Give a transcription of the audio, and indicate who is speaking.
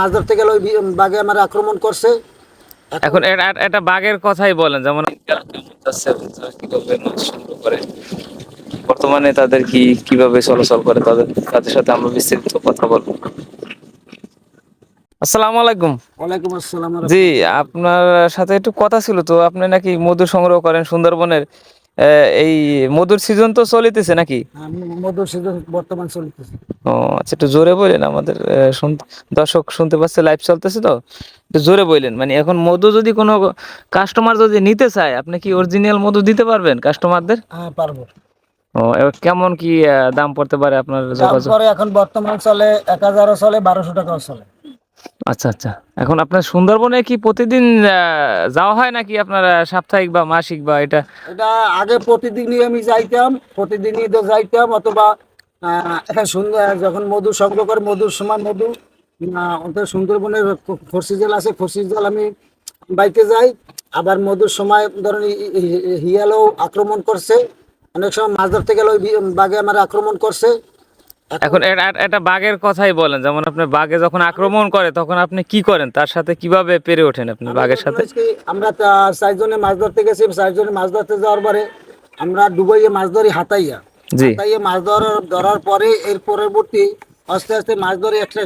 Speaker 1: মাছ ধরতে গেলে ওই বাঘে আমার আক্রমণ করছে।
Speaker 2: এখন এ- এ- বাঘের কথাই বলেন যেমন কীভাবে মাছ সংগ্রহ করে? বর্তমানে তাদের কি কীভাবে চলাচল করে? তাদের তাদের সাথে আমরা বিস্তারিত কথা বলব। আসসালামু আলাইকুম।
Speaker 1: ওয়ালাইকুম আসসালাম।
Speaker 2: জি আপনার সাথে একটু কথা ছিল তো আপনি নাকি মধু সংগ্রহ করেন সুন্দরবনের? এই মধুর সিজন তো চলিতেছে নাকি?
Speaker 1: মধুর সিজন বর্তমান চলতেছে।
Speaker 2: ও আচ্ছা একটু জোরে বললেন আমাদের দর্শক শুনতে পাচ্ছে লাইভ চলতেছে তো? একটু জোরে বললেন মানে এখন মধু যদি কোনো কাস্টমার যদি নিতে চায় আপনি কি অরিজিনাল মধু দিতে পারবেন কাস্টমারদের
Speaker 1: হ্যাঁ পারব।
Speaker 2: ও কেমন কি দাম পড়তে পারে আপনার যোগাযোগ?
Speaker 1: এখন বর্তমান চলে এক হাজারও চলে বারোশো টাকাও চলে।
Speaker 2: আচ্ছা আচ্ছা। এখন আপনার সুন্দরবনে কি প্রতিদিন যাওয়া হয় নাকি আপনার সাপ্তাহিক বা মাসিক বা এটা?
Speaker 1: এটা আগে প্রতিদিনই আমি যাইতাম প্রতিদিনই তো যাইতাম, অথবা সুন্দর, যখন মধু সংগ্রহ করে মধুর সময় মধু ওদের সুন্দরবনের খ- খরসি জল আছে খরসি জল আমি বাইকে যাই, আবার মধুর সময় ধরেন হিয়ালও আক্রমণ করছে, অনেক সময় মাছ ধরতে গেলে বাঘে আমার আক্রমণ করছে
Speaker 2: এখন এ- এ- বাঘের কথাই বলেন যেমন আপনি বাঘে যখন আক্রমণ করে তখন আপনি কি করেন? তার সাথে কীভাবে পেরে ওঠেন আপনি বাঘের সাথে?
Speaker 1: আমরা চার চারজনে মাছ ধরতে গেছি চারজনে মাছ ধরতে যাওয়ার পরে আমরা ডুবাইয়ে মাছ ধরি হাতাইয়া।
Speaker 2: জি।
Speaker 1: হাতাইয়ে মাছ ধরার ধরার পরে এর পরবর্তী আস্তে আস্তে মাছ ধরে একটা